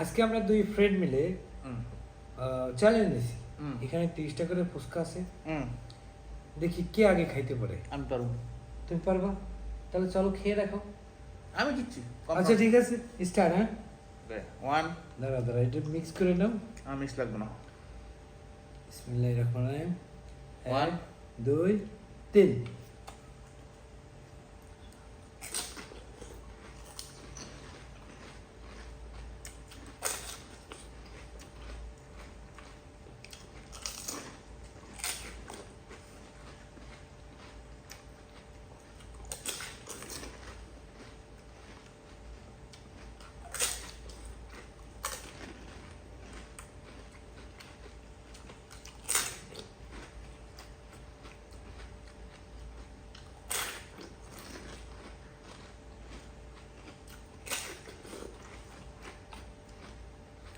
আজকে আমরা দুই ফ্রেন্ড মিলে চ্যালেঞ্জ হুম। এখানে তিরিশটা করে ফুচকা আছে। দেখি কে আগে খাইতে পারে। আমি পারব। তুমি পারবা? তাহলে চলো খেয়ে দেখো। আমি দিচ্ছি। আচ্ছা ঠিক আছে। স্টার্ট হ্যাঁ? ওয়ান দাঁড়া দাঁড়া এটা মিক্স করে নাও। আমি মিস লাগবে না। বিসমিল্লাহির রহমানির রহিম। One. দুই তিন।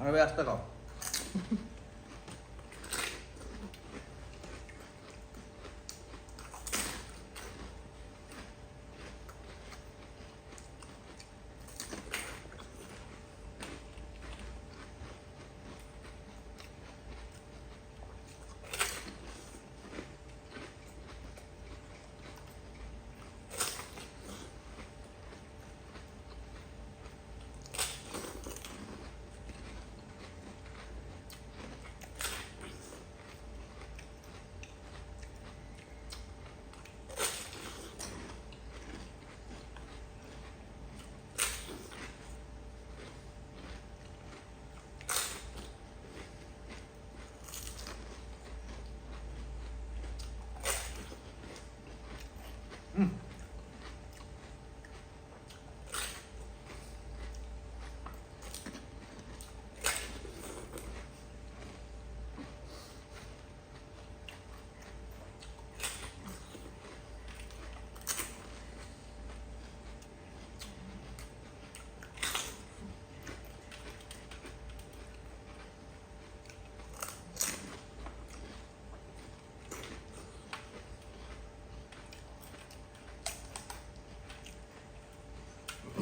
Ahora voy hasta acá.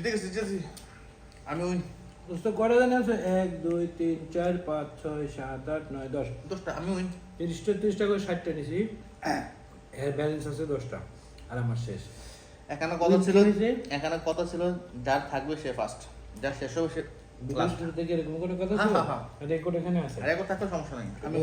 জিতে গেছি জিতেছি আমি ওই দোস্ত কটা জানি আছে? এক দুই তিন চার পাঁচ ছয় সাত আট নয় দশ। দশটা আমি ওই তিরিশটা তিরিশটা করে ষাটটা নিছি। এর ব্যালেন্স আছে দশটা আর আমার শেষ। এখানে কথা ছিল? এখানে কথা ছিল? যার থাকবে সে ফার্স্ট যার শেষ হবে সে লাস্ট থেকে এরকম কোনো কথা হ্যাঁ, ছিল? হ্যাঁ, হ্যাঁ। রেকর্ড এখানে আছে। আর একবার থাকলে সমস্যা নেই। আমি